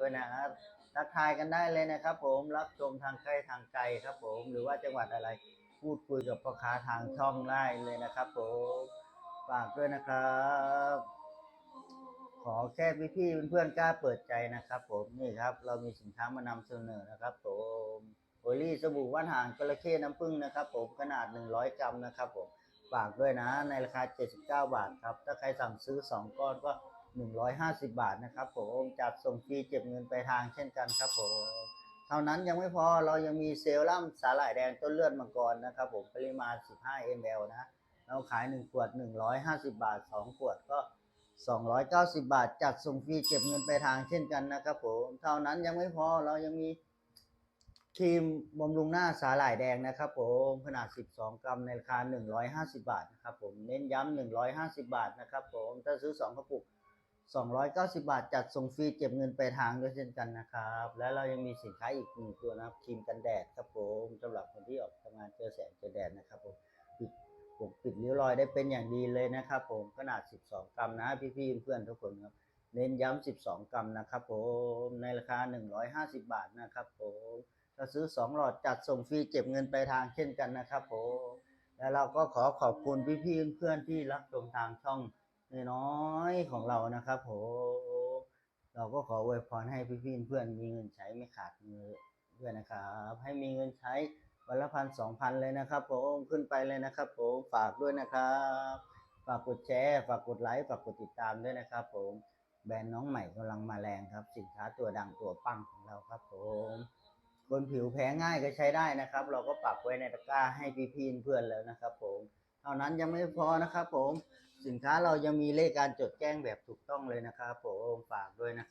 ด้วยนะครับทักทายกันได้เลยนะครับ ผมรับชมทางใกล้ทางไกลครับ ผมหรือว่าจังหวัดอะไรพูดคุยกับพ่อค้าทางช่องได้เลยนะครับ ผมฝากด้วยนะครับ ขอแค่พี่ๆเพื่อนๆกล้าเปิดใจนะครับ ผมนี่ครับ เรามีสินค้ามานำเสนอนะครับ ผมโอลี่สบู่ว่านหางจระเข้น้ำผึ้งนะครับ ผมขนาด 100 กรัมนะครับ ผมฝากด้วยนะ ในราคา 79 บาทครับ ถ้าใครสั่งซื้อ 2 ก้อนก็ 150 บาทนะครับผมจัดส่งฟรีเก็บเงินไปทางเช่นกันครับผมเท่านั้นยังไม่พอเรายังมีเซรั่มสาหร่ายแดงต้นเลือดมังกรนะครับผมปริมาณ 15 ml นะเราขาย 1 ขวด 150 บาท 2 ขวดก็ 290 บาท จัดส่งฟรีเก็บเงินไปทางเช่นกันนะครับผมเท่านั้นยังไม่พอเรายังมีครีมบำรุงหน้าสาหร่ายแดงนะครับผมขนาด 12 กรัมในราคา 150 บาทนะครับผมเน้นย้ำ150 บาทนะครับผมถ้าซื้อ 2 กระปุก 290 บาท จัดส่งฟรีเก็บเงินไปทางด้วยเช่นกันนะครับ และเรายังมีสินค้าอีกหนึ่งตัวนะครับครีมกันแดดครับผมสำหรับคนที่ออกทำงานเจอแสงเจอแดดนะครับผมปิดปกปิดริ้วรอยได้เป็นอย่างดีเลยนะครับผมขนาด 12 กรัมนะพี่ๆเพื่อนๆทุกคนครับเน้นย้ำ 12 กรัมนะครับผมในราคา 150 บาทนะครับผมถ้าซื้อ 2 หลอดจัดส่งฟรีเก็บเงินไปทางเช่นกันนะครับผมและเราก็ขอขอบคุณพี่ๆเพื่อนๆที่รับชมทางช่อง น้อยๆของเรานะครับผมเราก็ขออวยพรให้พี่ๆเพื่อนมีเงินใช้ไม่ขาดมือด้วยนะครับ ให้มีเงินใช้วันละพันสองพันเลยนะครับผมขึ้นไปเลยนะครับผมฝากด้วยนะครับ ฝากกดแชร์ฝากกดไลค์ฝากกดติดตามด้วยนะครับ ผมแบรนด์น้องใหม่กำลังมาแรงครับ สินค้าตัวดังตัวปังของเราครับผมคนผิวแพ้ง่ายก็ใช้ได้นะครับ เราก็ปรับไว้ในตะกร้าให้พี่ๆเพื่อนแล้วนะครับ ผม เท่านั้นยังไม่พอนะครับ ผม สินค้าเรายังมีเลขการจดแจ้งแบบถูกต้องเลยนะครับผมฝากด้วยนะครับ